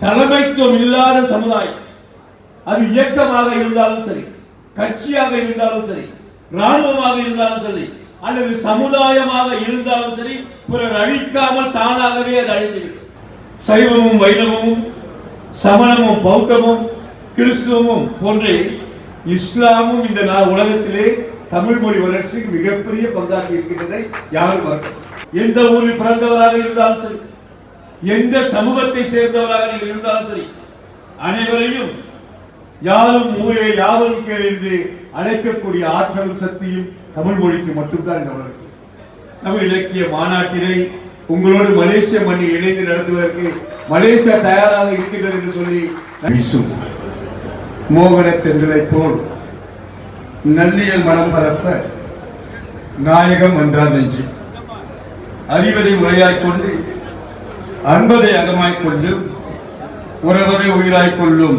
தலைமைத்துவம் இல்லாத சமுதாயம். அது இயக்கமாக இருந்தாலும் சரி கட்சியாக இருந்தாலும் சரி ராணுவமாக இருந்தாலும் சரி அல்லது சமுதாயமாக இருந்தாலும் சரி பிறர் அழிக்காமல் தானாகவே அது அழிந்துவிடும். சைவமும் வைணவமும் சமணமும் பௌத்தமும் கிறிஸ்துவமும் போன்றே இஸ்லாமும் இந்த நா- உலகத்திலே தமிழ் மொழி வளர்ச்சிக்கு மிகப்பெரிய பங்காற்றி இருக்கின்றதை யாரும் எந்த ஊரில் பிறந்தவராக இருந்தாலும் சரி எந்த சமூகத்தை சேர்ந்தவராக நீங்கள் இருந்தாலும் சரி அனைவரையும் யாரும் ஊரே யாவரும் கேள் என்று அழைக்கக்கூடிய ஆற்றலும் சக்தியும் தமிழ் மொழிக்கு மட்டும்தான் இந்த உலகத்தில். தமிழ் இலக்கிய மாநாட்டினை உங்களோடு மலேசிய மண்ணில் இணைந்து நடத்துவதற்கு மலேசியா தயாராக இருக்கிறது என்று சொல்லி வீசும் மோகன தென்றலை போல் நல்லியல் மனம் பரப்ப நாயகம் வந்தார் நெஞ்சு அறிவதை உரையாய்க் கொண்டு அன்பதை அகமாய்க் கொண்டு உறவதை உயிராய் கொள்ளும்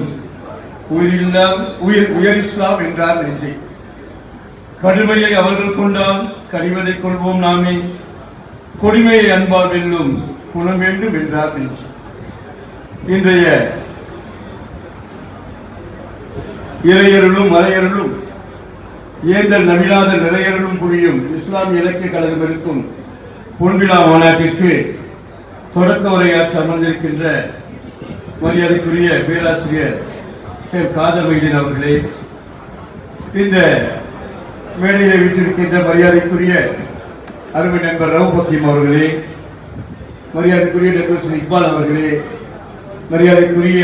உயிரில்லாம் உயிர் உயர் இஸ்லாம் என்றார் நெஞ்சை. கடுமையை அவர்கள் கொண்டால் கனிவதை கொள்வோம் நாமே. கொடுமையை அன்பால் வெல்லும் குணம் வேண்டும் என்றார் நெஞ்சு. இன்றைய இறையருளும் மலையருளும் ஏந்தல் நவிழாத நிறையருளும் புரியும் இஸ்லாமிய இலக்கிய கழகம் இருக்கும் பொன்விழா மாநாட்டிற்கு தொடக்க உரையாற்ற அமர்ந்திருக்கின்ற மரியாதைக்குரிய பேராசிரியர் காதல் காதர் அவர்களே இந்த மேடையை விட்டிருக்கின்ற மரியாதைக்குரிய அருமை நண்பர் ரவு அவர்களே மரியாதைக்குரிய டாக்டர் ஸ்ரீ இக்பால் அவர்களே மரியாதைக்குரிய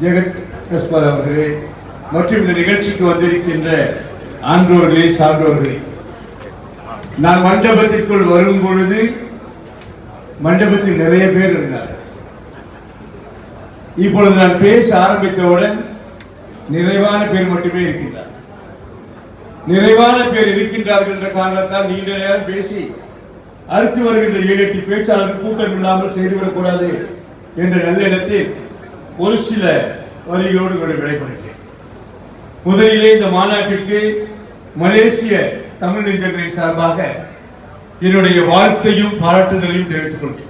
ஜெகத் எஸ்பால் அவர்களே மற்றும் இந்த நிகழ்ச்சிக்கு வந்திருக்கின்ற ஆன்றோர்களே சான்றோர்களே நான் மண்டபத்திற்குள் வரும் பொழுது மண்டபத்தில் நிறைய பேர் இருந்தார். இப்பொழுது நான் பேச ஆரம்பித்தவுடன் நிறைவான பேர் மட்டுமே இருக்கின்றார். நிறைவான பேர் இருக்கின்றார்கள் என்ற காரணத்தால் நீண்ட நேரம் பேசி அடுத்து வருகின்ற ஏழு எட்டு பேச்சாளர்கள் கூட்டம் இல்லாமல் செய்துவிடக் கூடாது என்ற இடத்தில் ஒரு சில வரிகளோடு உங்களை விடைபெறுகிறேன். முதலிலே இந்த மாநாட்டிற்கு மலேசிய தமிழ் நெஞ்சங்களின் சார்பாக என்னுடைய வாழ்த்தையும் பாராட்டுதலையும் தெரிவித்துக் கொள்கிறேன்.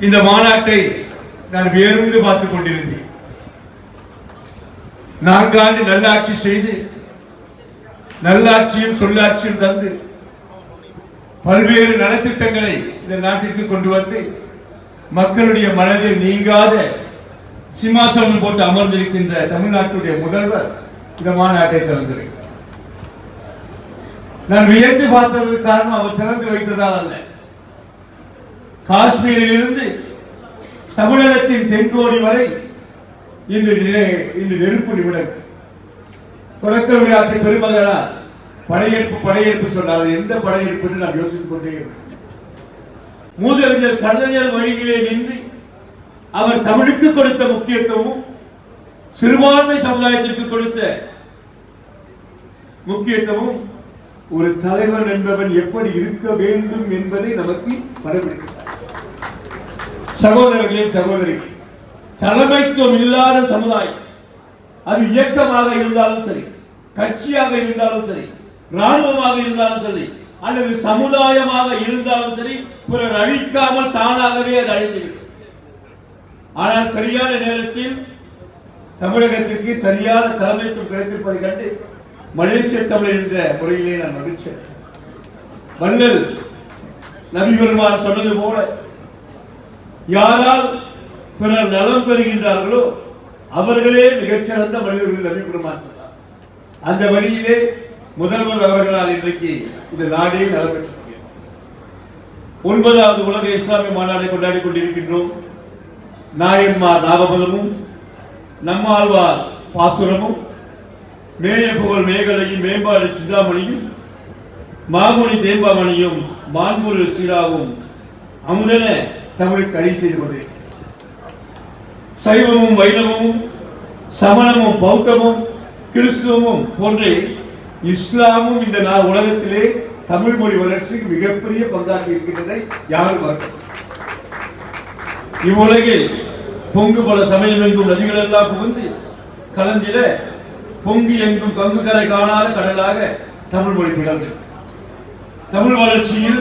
இந்த மாநாட்டை நான் வேறுந்து பார்த்துக் கொண்டிருந்தேன். நான்காண்டு நல்லாட்சி செய்து நல்லாட்சியும் சொல்லாட்சியும் தந்து பல்வேறு நலத்திட்டங்களை இந்த நாட்டிற்கு கொண்டு வந்து மக்களுடைய மனதில் நீங்காத சிம்மாசனம் போட்டு அமர்ந்திருக்கின்ற தமிழ்நாட்டுடைய முதல்வர் இந்த மாநாட்டை திறந்திருக்கிறார் நான் வியந்து பார்த்ததற்கு காரணம் அவர் திறந்து வைத்ததால் அல்ல. காஷ்மீரில் இருந்து தமிழகத்தின் தென்கோடி வரை இன்று இன்று நெருப்பு நிமிடம். தொடக்க விழாற்றை பெருமகளா படையெடுப்பு படையெடுப்பு சொன்னார். எந்த படையெடுப்பு நான் யோசித்துக் கொண்டே மூதறிஞர் கலைஞர் வழியிலே நின்று அவர் தமிழுக்கு கொடுத்த முக்கியத்துவமும் சிறுபான்மை சமுதாயத்திற்கு கொடுத்த முக்கியத்துவம் ஒரு தலைவன் என்பவன் எப்படி இருக்க வேண்டும் என்பதை நமக்கு படம்பிடிக்கிறார். சகோதரர்களே சகோதரி தலைமைத்துவம் இல்லாத சமுதாயம் அது இயக்கமாக இருந்தாலும் சரி கட்சியாக இருந்தாலும் சரி ராணுவமாக இருந்தாலும் சரி அல்லது சமுதாயமாக இருந்தாலும் சரி பிறர் அழிக்காமல் தானாகவே அது அழிந்துவிடும். ஆனால் சரியான நேரத்தில் தமிழகத்திற்கு சரியான தலைமைத்துவம் கிடைத்திருப்பதை கண்டு மலேசிய தமிழ் என்ற முறையிலே நான் மகிழ்ச்சேன் அடைகிறேன். நபி பெருமான் சொன்னது போல யாரால் பிறர் நலம் பெறுகின்றார்களோ அவர்களே மிகச்சிறந்த மனிதர்கள் நபி பெருமான் சொன்னார். அந்த வழியிலே முதல்வர் அவர்களால் இன்றைக்கு இந்த நாடே நலம் ஒன்பதாவது உலக இஸ்லாமிய மாநாட்டை கொண்டாடி கொண்டிருக்கின்றோம். நாயன்மார் நாகபதமும் நம்மாழ்வார் பாசுரமும் மேய புகழ் மேகலையும் மேம்பாடு சிந்தாமணியும் மாமுனி தேம்பாமணியும் மான்பூர் சீராவும் அமுதன தமிழுக்கு அடி செய்து கொண்டிருக்கிறது சைவமும் வைணவமும் சமணமும் பௌத்தமும் கிறிஸ்துவமும் போன்றே இஸ்லாமும் இந்த நா- உலகத்திலே தமிழ் மொழி வளர்ச்சிக்கு மிகப்பெரிய பங்காற்றி இருக்கின்றதை யாரும் மறுக்க இவ்வுலகில் பொங்கு பல சமயம் என்றும் நதிகள் எல்லாம் புகுந்து கலந்தில பொங்கி எங்கும் பங்கு கரை காணாத கடலாக தமிழ் மொழி திகழ்ந்தது தமிழ் வளர்ச்சியில்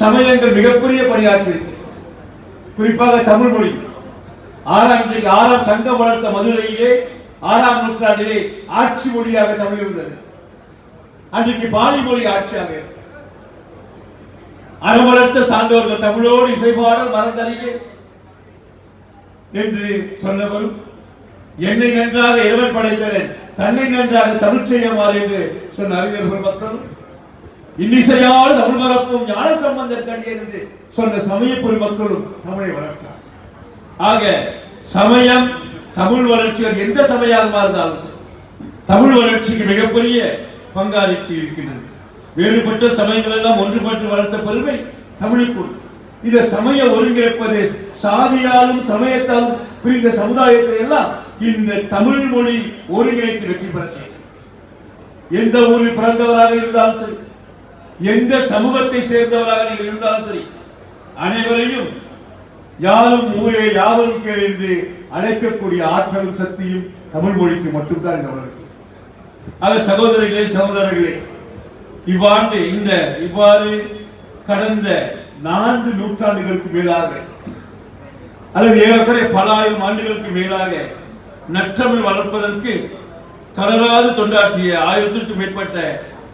சமயங்கள் மிகப்பெரிய பணியாற்றியிருக்கு குறிப்பாக தமிழ் மொழி. ஆறாம் ஆறாம் சங்கம் வளர்த்த மதுரையிலே ஆறாம் நூற்றாண்டிலே ஆட்சி மொழியாக தமிழ் இருந்தது. அன்றைக்கு பாலி மொழி ஆட்சியாக அறவளர்த்த சார்ந்தவர்கள் தமிழோடு இசைபாடல் மறந்தறியே என்று சொன்னவரும் என்னை நன்றாக இறைவன் படைத்தவன் தன்னை நன்றாக தமிழ் செய்யமாறு என்று சொன்ன அறிஞர்கள் மக்களும் இன்னிசையால் தமிழ் மறப்பும் ஞான சம்பந்தர் கடியர் என்று சொன்ன சமய பெருமக்களும் தமிழை வளர்த்தார். ஆக சமயம் தமிழ் வளர்ச்சிகள் எந்த சமயமாக இருந்தாலும் தமிழ் வளர்ச்சிக்கு மிகப்பெரிய பங்காளிக்கு இருக்கின்றது. வேறுபட்ட சமயங்கள் எல்லாம் ஒன்றுபட்டு வளர்த்த பெருமை தமிழுக்கு இந்த சமய ஒருங்கிணைப்பது சாதியாலும் சமயத்தாலும் பிரிந்த சமுதாயத்தை எல்லாம் இந்த தமிழ் மொழி ஒருங்கிணைத்து வெற்றி பெற செய்யும். எந்த ஊரில் பிறந்தவராக இருந்தாலும் சரி எந்த சமூகத்தை சேர்ந்தவராக நீங்கள் இருந்தாலும் சரி அனைவரையும் யாரும் ஊரே யாவரும் கேள் என்று அழைக்கக்கூடிய ஆற்றலும் சக்தியும் தமிழ் மொழிக்கு மட்டும்தான் இந்த உலகத்தில். ஆக சகோதரிகளே சகோதரர்களே இவ்வாண்டு இந்த இவ்வாறு கடந்த நான்கு நூற்றாண்டுகளுக்கு மேலாக அல்லது ஏறக்குறைய பல ஆயிரம் ஆண்டுகளுக்கு மேலாக நற்றமிழ் வளர்ப்பதற்கு தளராது தொண்டாற்றிய ஆயிரத்திற்கும் மேற்பட்ட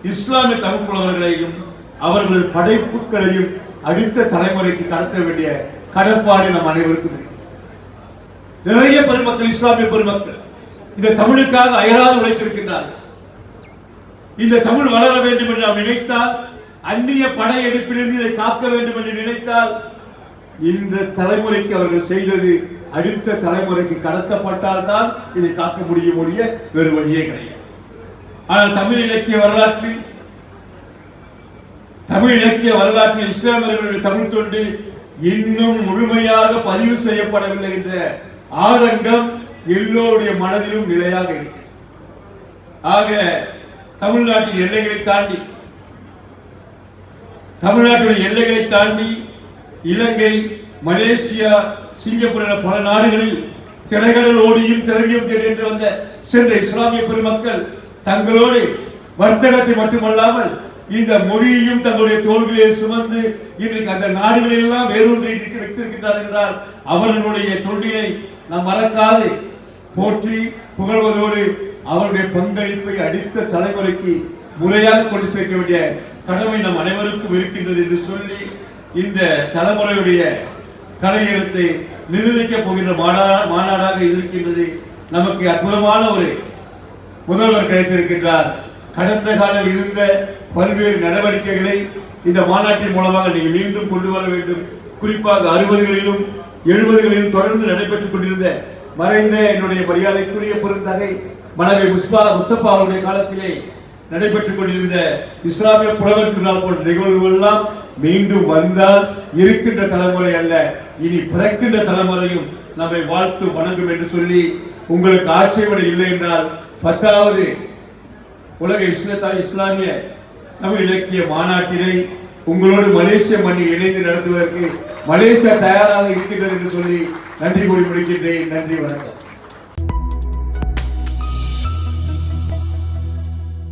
இஸ்லாமிய தமிழ் புலவர்களையும் அவர்களது படைப்புகளையும் அடுத்த தலைமுறைக்கு கடத்த வேண்டிய கடப்பாடு நம் அனைவருக்கும் நிறைய பெருமக்கள் இஸ்லாமிய பெருமக்கள் இந்த தமிழுக்காக அயராது உழைத்திருக்கின்றார்கள். இந்த தமிழ் வளர வேண்டும் என்று நாம் நினைத்தால் அந்நிய படையெடுப்பிலிருந்து இதை காக்க வேண்டும் என்று நினைத்தால் இந்த தலைமுறைக்கு அவர்கள் செய்தது அடுத்த தலைமுறைக்கு கடத்தப்பட்டால் தான் இதை காக்க முடியும் ஒழிய வேறு வழியே கிடையாது. ஆனால் தமிழ் இலக்கிய வரலாற்றில் தமிழ் இலக்கிய வரலாற்றில் இஸ்லாமியர்களுடைய தமிழ் தொண்டு இன்னும் முழுமையாக பதிவு செய்யப்படவில்லை என்ற ஆதங்கம் எல்லோருடைய மனதிலும் நிலையாக இருக்கு ஆக தமிழ்நாட்டின் எல்லைகளை தாண்டி தமிழ்நாட்டுடைய எல்லைகளை தாண்டி இலங்கை மலேசியா சிங்கப்பூர் என பல நாடுகளில் திரைகளில் ஓடியும் திரவியம் தேடி வந்த சென்ற இஸ்லாமிய பெருமக்கள் தங்களோடு வர்த்தகத்தை மட்டுமல்லாமல் இந்த மொழியையும் தங்களுடைய தோள்களில் சுமந்து இன்றைக்கு அந்த நாடுகளில் எல்லாம் வேரூன்றி வைத்திருக்கின்றார் என்றால் அவர்களுடைய தொண்டினை நாம் மறக்காது. போற்றி புகழ்வதோடு அவருடைய பங்களிப்பை அடுத்த தலைமுறைக்கு முறையாக கொண்டு சேர்க்க வேண்டிய கடமை நம் அனைவருக்கும் இருக்கின்றது என்று சொல்லி இந்த தலைமுறையுடைய கலையெழுத்தை நிர்ணயிக்கப் போகின்ற மாநா- மாநாடாக இருக்கின்றது நமக்கு அற்புதமான ஒரு முதல்வர் கிடைத்திருக்கின்றார். கடந்த காலம் இருந்த பல்வேறு நடவடிக்கைகளை இந்த மாநாட்டின் மூலமாக நீங்கள் மீண்டும் கொண்டு வர வேண்டும். குறிப்பாக அறுபதுகளிலும் எழுபதுகளிலும் தொடர்ந்து நடைபெற்றுக் கொண்டிருந்த மறைந்த என்னுடைய மரியாதைக்குரிய பெருந்தகை மனைவி முஸ்பா முஸ்தபா அவருடைய காலத்திலே நடைபெற்றுக் கொண்டிருந்த இஸ்லாமிய புலவர் திருநாள் போன்ற நிகழ்வுகள் எல்லாம் மீண்டும் வந்தால் இருக்கின்ற தலைமுறை அல்ல இனி பிறக்கின்ற தலைமுறையும் நம்மை வாழ்த்து வணங்கும் என்று சொல்லி உங்களுக்கு ஆட்சேபனை இல்லை என்றால் பத்தாவது உலக இஸ்லத்தா இஸ்லாமிய தமிழ் இலக்கிய மாநாட்டினை உங்களோடு மலேசிய மண்ணில் இணைந்து நடத்துவதற்கு மலேசியா தயாராக இருக்கிறது என்று சொல்லி நன்றி கூறி முடிக்கின்றேன். நன்றி வணக்கம்.